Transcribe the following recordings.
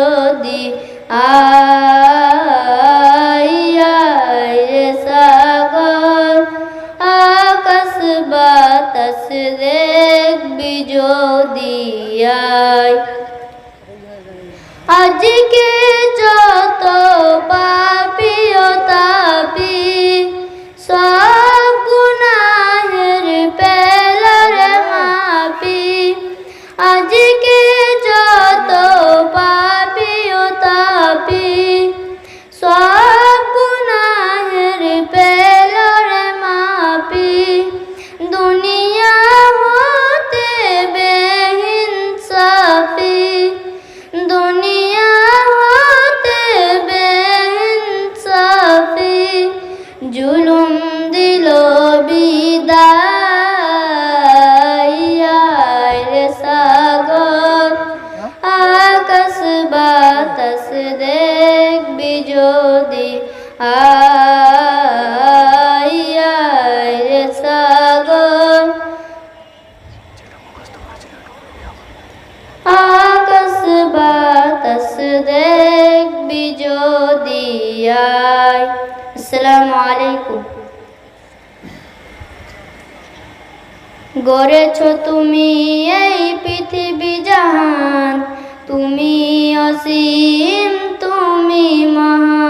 যদি আয় সাগর আকাশ বাতাস দেখবি যদি আয় আজকে যত পাপি যদি আয় সাগর। আকাশ বাতাস দেখবি যদি আয় আসসালামু আলাইকুম। গড়েছ তুমি এই পৃথিবী জাহান, তুমি অসীম, তুমি মহান।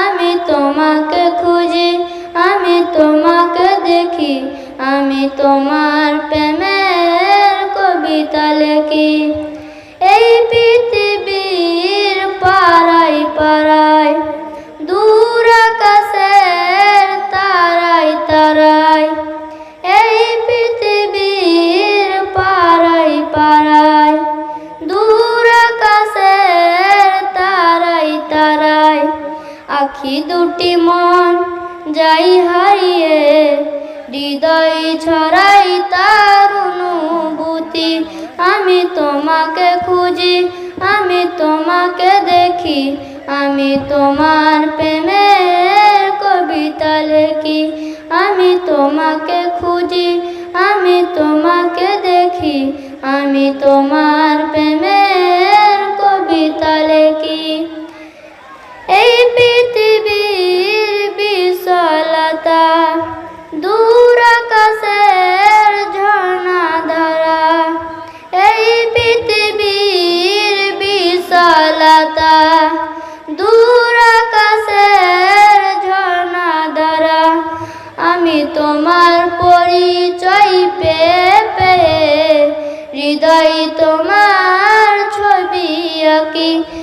আমি তোমাকে খুঁজি আমি তোমাকে দেখি আমি তোমার আখি দুটি মন যাই হারিয়ে, হৃদয় ছড়াই তার অনুভূতি। আমি তোমাকে খুঁজি, আমি তোমাকে দেখি, আমি তোমার প্রেমের কবিতা লেখি। আমি তোমাকে খুঁজি, আমি তোমাকে দেখি, আমি তোমার প্রেমের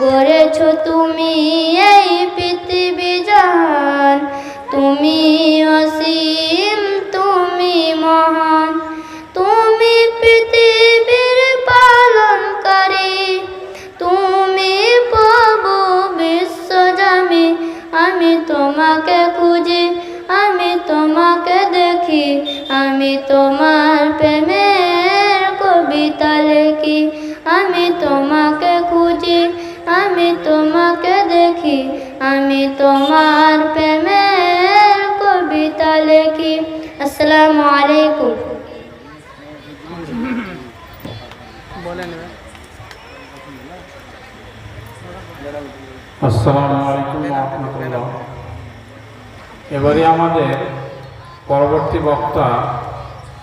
গড়েছ তুমি এই পৃথিবী জাহান তুমি অসীম, তুমি মহান। তুমি পৃথিবীর পালনকারী। তুমি প্রভু বিশ্বজামি আমি তোমাকে খুঁজি, আমি তোমাকে দেখি। আমি তোমার প্রেমের আমি তোমার প্রেমের কবিতা লেখি। আসসালামু আলাইকুম। আসসালামু আলাইকুম রহমতুল্লাহ। এবারে আমাদের পরবর্তী বক্তা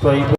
তৈব